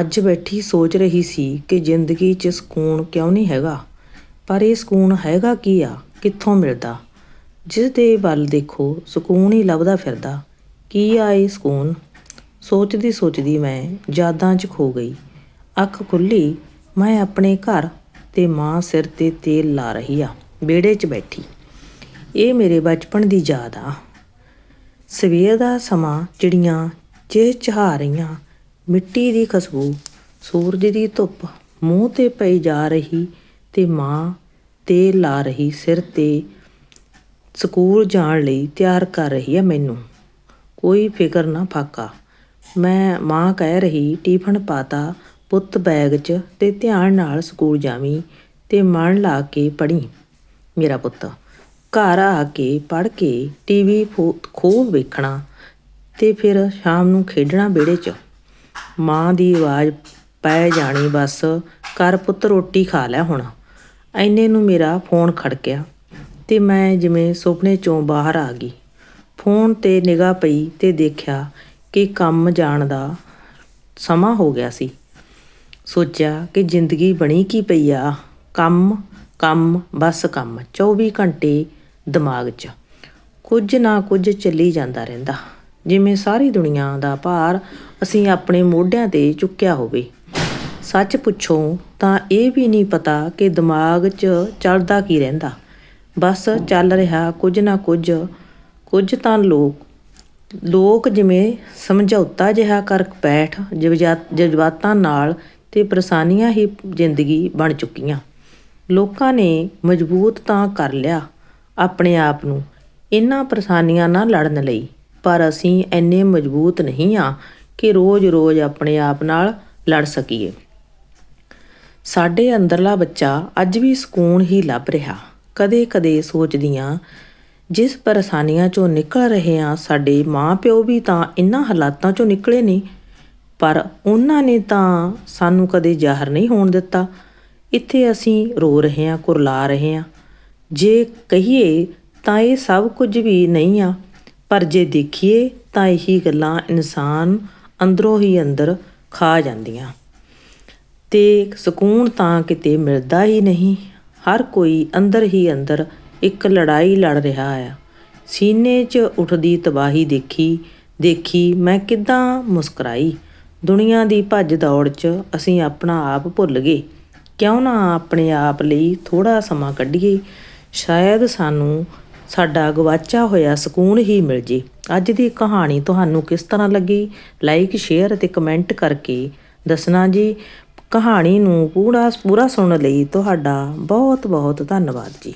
ਅੱਜ ਬੈਠੀ ਸੋਚ ਰਹੀ ਸੀ ਕਿ ਜ਼ਿੰਦਗੀ 'ਚ ਸਕੂਨ ਕਿਉਂ ਨਹੀਂ ਹੈਗਾ? ਪਰ ਇਹ ਸਕੂਨ ਹੈਗਾ ਕੀ ਆ? ਕਿੱਥੋਂ ਮਿਲਦਾ? ਜਿਸ ਦੇ ਵੱਲ ਦੇਖੋ, ਸਕੂਨ ਹੀ ਲੱਭਦਾ ਫਿਰਦਾ। ਕੀ ਆ ਇਹ ਸਕੂਨ? ਸੋਚਦੀ ਸੋਚਦੀ ਮੈਂ ਯਾਦਾਂ 'ਚ ਖੋ ਗਈ। ਅੱਖ ਖੁੱਲੀ, ਮੈਂ ਆਪਣੇ ਘਰ ਤੇ ਮਾਂ ਸਿਰ ਤੇ ਤੇਲ ਲਾ ਰਹੀ ਆ, ਵਿਹੜੇ 'ਚ ਬੈਠੀ। ਇਹ ਮੇਰੇ ਬਚਪਨ ਦੀ ਯਾਦ ਆ। ਸਵੇਰ ਦਾ ਸਮਾਂ ਚਿੜੀਆਂ ਚਹਿਚਹਾ ਰਹੀਆਂ ਮਿੱਟੀ ਦੀ ਖੁਸ਼ਬੂ, ਸੂਰਜ ਦੀ ਧੁੱਪ, ਮੂੰਹ ਤੇ ਪਈ ਜਾ ਰਹੀ ਤੇ ਮਾਂ ਤੇਲ ਲਾ ਰਹੀ ਸਿਰ ਤੇ ਸਕੂਲ ਜਾਣ ਲਈ ਤਿਆਰ ਕਰ ਰਹੀ ਹੈ ਮੈਨੂੰ। ਕੋਈ ਫਿਕਰ ਨਾ ਫਾਕਾ। ਮੈਂ ਮਾਂ ਕਹਿ ਰਹੀ, ਟਿਫਨ ਪਾਤਾ, ਪੁੱਤ ਬੈਗ 'ਚ ਤੇ ਧਿਆਨ ਨਾਲ ਸਕੂਲ ਜਾਵੀਂ ਤੇ ਮਨ ਲਾ ਕੇ ਪੜ੍ਹੀ। ਮੇਰਾ ਪੁੱਤ, ਘਰ ਆ ਕੇ ਪੜ੍ਹ ਕੇ ਟੀਵੀ ਖੂਬ ਵੇਖਣਾ ਤੇ ਫਿਰ ਸ਼ਾਮ ਨੂੰ ਖੇਡਣਾ ਵਿਹੜੇ 'ਚ। ਮਾਂ ਦੀ ਆਵਾਜ਼ ਪੈ ਜਾਣੀ ਬਸ, ਕਰ ਪੁੱਤ, ਰੋਟੀ ਖਾ ਲੈ ਹੁਣ। ਐਨੇ ਨੂੰ ਮੇਰਾ ਫੋਨ ਖੜਕਿਆ ਤੇ ਮੈਂ ਜਿਵੇਂ ਸੁਪਨੇ ਚੋਂ ਬਾਹਰ ਆ ਗਈ। ਫੋਨ ਤੇ ਨਿਗਾਹ ਪਈ ਤੇ ਦੇਖਿਆ ਕਿ ਕੰਮ ਜਾਣ ਦਾ ਸਮਾਂ ਹੋ ਗਿਆ ਸੀ। ਸੋਚਿਆ ਕਿ ਜ਼ਿੰਦਗੀ ਬਣੀ ਕੀ ਪਈ ਆ। ਕੰਮ ਕੰਮ, ਬਸ ਕੰਮ 24 ਘੰਟੇ ਦਿਮਾਗ 'ਚ। ਕੁਝ ਨਾ ਕੁਝ ਚੱਲੀ ਜਾਂਦਾ ਰਹਿੰਦਾ। ਜਿਵੇਂ ਸਾਰੀ ਦੁਨੀਆ ਦਾ ਭਾਰ ਅਸੀਂ ਆਪਣੇ ਮੋਢਿਆਂ ਤੇ ਚੁੱਕਿਆ ਹੋਵੇ। ਸੱਚ ਪੁੱਛੋ ਤਾਂ ਇਹ ਵੀ ਨਹੀਂ ਪਤਾ ਕਿ ਦਿਮਾਗ 'ਚ ਚੱਲਦਾ ਕੀ ਰਹਿੰਦਾ। ਬਸ ਚੱਲ ਰਿਹਾ ਕੁਝ ਨਾ ਕੁਝ ਕੁਝ ਤਾਂ ਲੋਕ ਲੋਕ ਜਿਵੇਂ ਸਮਝੌਤਾ ਜਿਹਾ ਕਰ ਬੈਠ ਜਜ਼ਬਾਤਾਂ ਨਾਲ ਤੇ ਪਰੇਸ਼ਾਨੀਆਂ ਹੀ ਜ਼ਿੰਦਗੀ ਬਣ ਚੁੱਕੀਆਂ। ਲੋਕਾਂ ਨੇ ਮਜ਼ਬੂਤ ਤਾਂ ਕਰ ਲਿਆ ਆਪਣੇ ਆਪ ਨੂੰ ਇਹਨਾਂ ਪਰੇਸ਼ਾਨੀਆਂ ਨਾਲ ਲੜਨ ਲਈ। ਪਰ ਅਸੀਂ ਇੰਨੇ ਮਜ਼ਬੂਤ ਨਹੀਂ ਆ ਕਿ ਰੋਜ਼-ਰੋਜ਼ ਆਪਣੇ ਆਪ ਨਾਲ ਲੜ ਸਕੀਏ। ਸਾਡੇ ਅੰਦਰਲਾ ਬੱਚਾ ਅੱਜ ਵੀ ਸਕੂਨ ਹੀ ਲੱਭ ਰਿਹਾ। ਕਦੇ-ਕਦੇ ਸੋਚਦੀਆਂ, ਜਿਸ ਪਰੇਸ਼ਾਨੀਆਂ ਚੋਂ ਨਿਕਲ ਰਹੇ ਆ ਸਾਡੇ ਮਾਪਿਓ ਵੀ ਤਾਂ ਇਨ੍ਹਾਂ ਹਾਲਾਤਾਂ ਚੋਂ ਨਿਕਲੇ ਨੇ, ਪਰ ਉਹਨਾਂ ਨੇ ਤਾਂ ਸਾਨੂੰ ਕਦੇ ਜ਼ਾਹਰ ਨਹੀਂ ਹੋਣ ਦਿੱਤਾ। ਇੱਥੇ ਅਸੀਂ ਰੋ ਰਹੇ ਹਾਂ, ਕੁਰਲਾ ਰਹੇ ਹਾਂ। ਜੇ ਕਹੀਏ ਤਾਂ ਇਹ ਸਭ ਕੁਝ ਵੀ ਨਹੀਂ ਆ। ਪਰ ਜੇ ਦੇਖੀਏ ਤਾਂ ਇਹੀ ਗੱਲਾਂ ਇਨਸਾਨ ਅੰਦਰੋਂ ਹੀ ਅੰਦਰ ਖਾ ਜਾਂਦੀਆਂ। ਤੇ ਸਕੂਨ ਤਾਂ ਕਿਤੇ ਮਿਲਦਾ ਹੀ ਨਹੀਂ। ਹਰ ਕੋਈ ਅੰਦਰ ਹੀ ਅੰਦਰ ਇੱਕ ਲੜਾਈ ਲੜ ਰਿਹਾ ਆ ਸੀਨੇ 'ਚ ਉੱਠਦੀ ਤਬਾਹੀ ਦੇਖੀ ਦੇਖੀ ਮੈਂ ਕਿਦਾਂ ਮੁਸਕਰਾਈ। ਦੁਨੀਆ ਦੀ ਭੱਜ ਦੌੜ 'ਚ ਅਸੀਂ ਆਪਣਾ ਆਪ ਭੁੱਲ ਗਏ। ਕਿਉਂ ਨਾ ਆਪਣੇ ਆਪ ਲਈ ਥੋੜਾ ਸਮਾਂ ਕੱਢੀਏ। ਸ਼ਾਇਦ ਸਾਨੂੰ ਸਾਡਾ ਗਵਾਚਾ ਹੋਇਆ ਸਕੂਨ ਹੀ ਮਿਲ ਜੇ। ਅੱਜ ਦੀ ਕਹਾਣੀ ਤੁਹਾਨੂੰ ਕਿਸ ਤਰ੍ਹਾਂ ਲੱਗੀ? ਲਾਈਕ ਸ਼ੇਅਰ ਅਤੇ ਕਮੈਂਟ ਕਰਕੇ ਦੱਸਣਾ ਜੀ। ਕਹਾਣੀ ਨੂੰ ਪੂਰਾ ਪੂਰਾ ਸੁਣਨ ਲਈ ਤੁਹਾਡਾ ਬਹੁਤ ਬਹੁਤ ਧੰਨਵਾਦ ਜੀ।